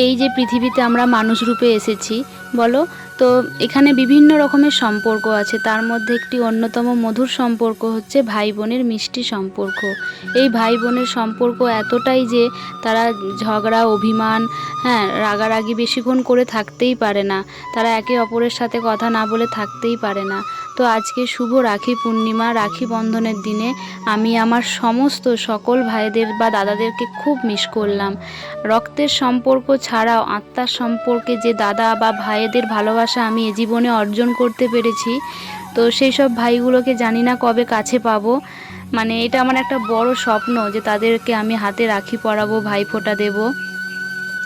এই যে পৃথিবীতে আমরা মানুষ রূপে এসেছি বলো তো এখানে বিভিন্ন রকমের সম্পর্ক আছে। তার মধ্যে একটি অন্যতম মধুর সম্পর্ক হচ্ছে ভাই বোনের মিষ্টি সম্পর্ক। এই ভাই বোনের সম্পর্ক এতটাই যে তারা ঝগড়া, অভিমান হ্যাঁ রাগারাগি বেশিক্ষণ করে থাকতেই পারে না। তারা একে অপরের সাথে কথা না বলে থাকতেই পারে না। তো আজকে শুভ রাখি পূর্ণিমা, রাখি বন্ধনের দিনে আমি আমার সমস্ত সকল ভাইদের বা দাদাদেরকে খুব মিস করলাম। রক্তের সম্পর্ক ছাড়াও আত্মার সম্পর্কে যে দাদা বা ভাইদের ভালোবাসা আমি এ জীবনে অর্জন করতে পেরেছি। তো সেই সব ভাইগুলোকে জানি না কবে কাছে পাবো। মানে এটা আমার একটা বড় স্বপ্ন যে তাদেরকে আমি হাতে রাখি পরাবো, ভাই ফোঁটা দেবো।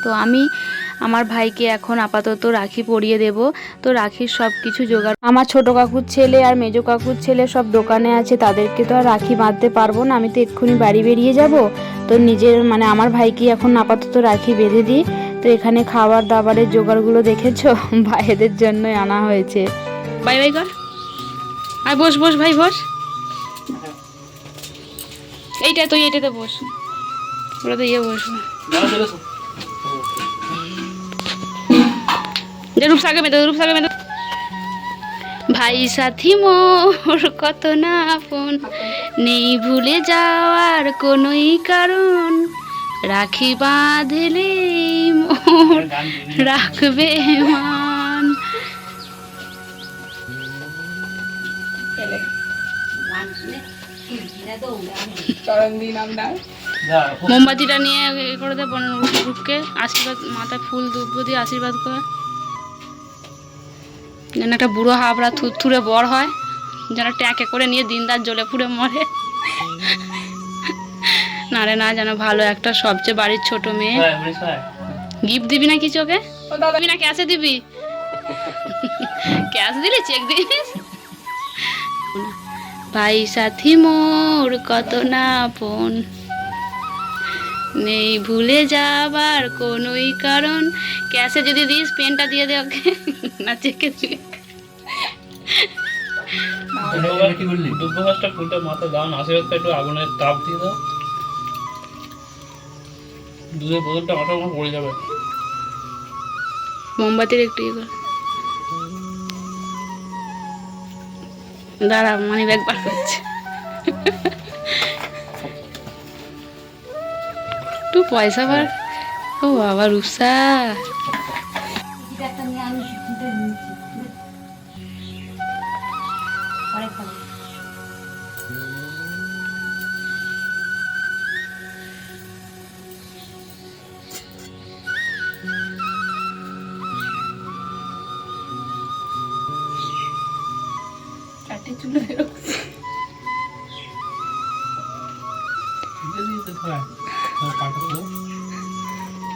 তো আমি আমার ভাইকে এখন আপাতত রাখি পরিয়ে দেব। তো রাখির সব কিছু জোগাড় আমার ছোট কাকুর ছেলে আর মেজো কাকুর ছেলে সব দোকানে আছে, তাদেরকে তো আর রাখি বাঁধতে পারব না। আমি তো এক্ষুনি বাড়ি বেরিয়ে যাব। তো নিজের মানে আমার ভাইকে এখন আপাতত রাখি বেঁধে দিই। তো এখানে খাবার দাবারের জোগাড়গুলো দেখেছ? ভাইদের জন্যই আনা হয়েছে। বাই বাই কর। আর বস বস, ভাই, বস। এইটা তুই এইটাতে বস। ওটা তো ইয়ে বসবো যে রূপসাকে মেতে রূপসাকে মেতে ভাই সাথী মোর কত না আপন। নেই ভুলে যাওয়ার কোনোই কারণ। রাখি বাঁধলে রাখবে মান। মোমবাতিটা নিয়ে এ করে দে বোন রূপকে। আশীর্বাদ মাথায় ফুল দুব্ব দিয়ে আশীর্বাদ করে। যেন একটা বুড়ো হাবড়া থুরথুরে বড় হয়। যেন ট্যাঁকে করে নিয়ে দিনদার জ্বলে পুড়ে মরে। না রে না, যেন ভালো একটা সবচেয়ে বাড়ির ছোট মেয়ে। গিফট দিবি না কিছু ওকে দিবি না ক্যাশে দিবি? ক্যাশ দিলে চেক দিস? ভাই সাথী মোর কত না আপন। নেই ভুলে যাবার কোনোই কারণ। ক্যাশে যদি দিস পেনটা দিয়ে দে ওকে। না চেকে দিয়ে দুব্বো গাছটা ফুলটা মাথা দাও না একটু আগুনের তাপ দিয়ে দাও। দুধের বোতলটা পড়ে যাবে। মোমবাতির একটু দাঁড়া মানি ব্যাগ বার করছে। একটু পয়সা বার। ও বাবা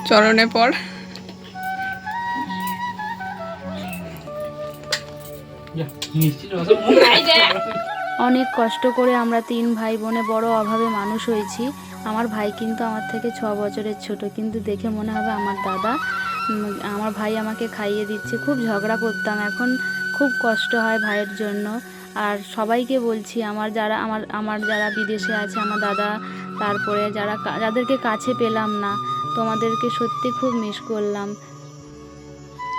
চরণে পর অনেক কষ্ট করে আমরা তিন ভাই বোনে বড় অভাবে মানুষ হয়েছি। আমার ভাই কিন্তু আমার থেকে ছ বছরের ছোট, কিন্তু দেখে মনে হবে আমার দাদা আমার ভাই আমাকে খাইয়ে দিচ্ছে। খুব ঝগড়া করতাম, এখন খুব কষ্ট হয় ভাইয়ের জন্য। আর সবাইকে বলছি, আমার যারা, আমার আমার যারা বিদেশে আছে, আমার দাদা, তারপরে যারা যাদেরকে কাছে পেলাম না, তোমাদেরকে সত্যি খুব মিস করলাম।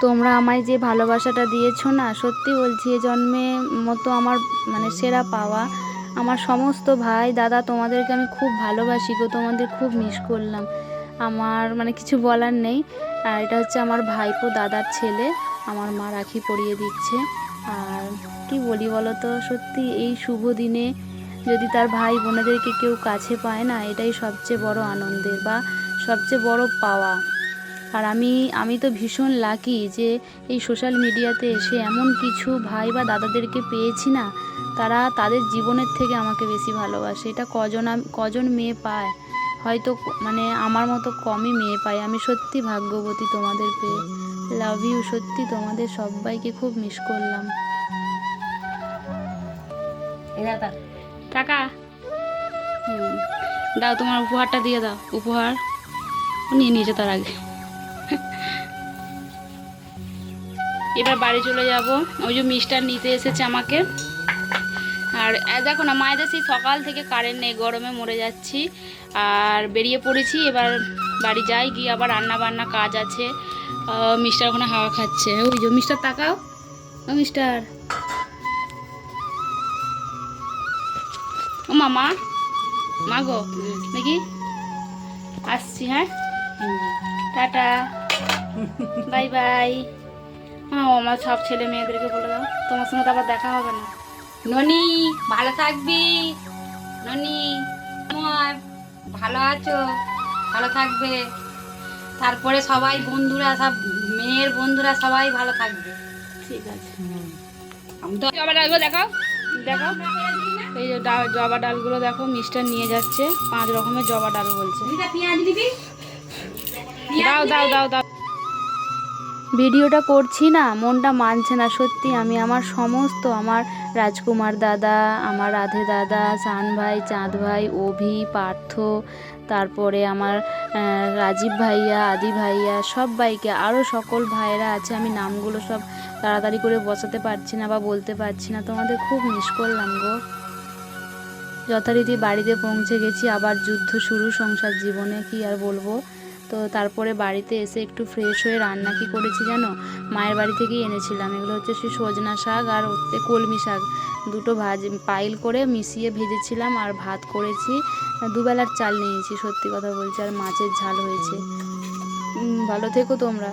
তোমরা আমায় যে ভালোবাসাটা দিয়েছ না, সত্যি বলছি, এ জন্মে মতো আমার মানে সেরা পাওয়া। আমার সমস্ত ভাই, দাদা, তোমাদেরকে আমি খুব ভালোবাসি গো, তোমাদের খুব মিস করলাম। আমার মানে কিছু বলার নেই। আর এটা হচ্ছে আমার ভাইপো, দাদার ছেলে, আমার মা রাখি পরিয়ে দিচ্ছে। আর কি বলি বলো তো সত্যি এই শুভ দিনে যদি তার ভাই বোনেদেরকে কেউ কাছে পায় না, এটাই সবচেয়ে বড় আনন্দের বা সবচেয়ে বড় পাওয়া। আর আমি আমি তো ভীষণ লাকি যে এই সোশ্যাল মিডিয়াতে এসে এমন কিছু ভাই বা দাদাদেরকে পেয়েছি না, তারা তাদের জীবনের থেকে আমাকে বেশি ভালোবাসে। এটা কজন কজন মেয়ে পায়? হয়তো মানে আমার মতো কমই মেয়ে পায়। আমি সত্যি ভাগ্যবতী তোমাদের পেয়ে। লাভ ইউ সত্যি তোমাদের সবাইকে খুব মিস করলাম। টাকা? হুম। দাও তোমার উপহারটা দিয়ে দাও। উপহার? নিয়ে নিয়েছে তার আগে। এবার বাড়ি চলে যাব। ওই যে মিষ্টার নিতে এসেছে আমাকে। আর দেখো না মায়েদের সেই সকাল থেকে কারেন্ট নেই, গরমে মরে যাচ্ছি। আর বেরিয়ে পড়েছি, এবার বাড়ি যাই, গিয়ে আবার রান্না বান্না কাজ আছে। মিস্টার ওখানে হাওয়া খাচ্ছে। ওই যে, মিস্টার তাকাও। ও, মিস্টার। ও, মামা। মা গো, দেখি। আসছি হ্যাঁ? টাটা। Bye bye. হ্যাঁ আমার সব ছেলে মেয়েদেরকে বলে দাও। তোমার সঙ্গে তো আবার দেখা হবে না। ননি ভালো থাকবি? ননি তোমার ভালো আছো? ভালো থাকবে। তারপরে সবাই বন্ধুরা সব মেয়ের বন্ধুরা সবাই ভালো থাকবে। ঠিক আছে। আমি তো জবা ডালগুলো দেখাও। দেখাও। এই যে ডাল জবা ডালগুলো দেখো মিস্টার নিয়ে যাচ্ছে। পাঁচ রকমের জবা ডাল বলছে। পেঁয়াজ দিবি? দাও দাও দাও দাও। ভিডিওটা করছি না, মনটা মানছে না সত্যি। আমি আমার সমস্ত, আমার রাজকুমার দাদা, আমার রাধে দাদা সান ভাই, চাঁদ ভাই, অভি, পার্থ, তারপরে আমার রাজীব ভাইয়া, আদি ভাইয়া, সব ভাইকে আরও সকল ভাইয়েরা আছে, আমি নামগুলো সব তাড়াতাড়ি করে বসাতে পারছি না বা বলতে পারছি না। তোমাদের খুব মিস করলাম গো। যথারীতি বাড়িতে পৌঁছে গেছি, আবার যুদ্ধ শুরু, সংসার জীবনে কি আর বলব? তো তারপরে বাড়িতে এসে একটু ফ্রেশ হয়ে রান্না কি করেছি যেন মায়ের বাড়ি থেকেই এনেছিলাম। এগুলো হচ্ছে সেই সজনা শাক আর হচ্ছে কলমি শাক। দুটো ভাজ পাইল করে মিশিয়ে ভেজেছিলাম আর ভাত করেছি। দুবেলার চাল নিয়েছি, সত্যি কথা বলছি, আর মাছের ঝাল হয়েছে। ভালো থেকো তোমরা।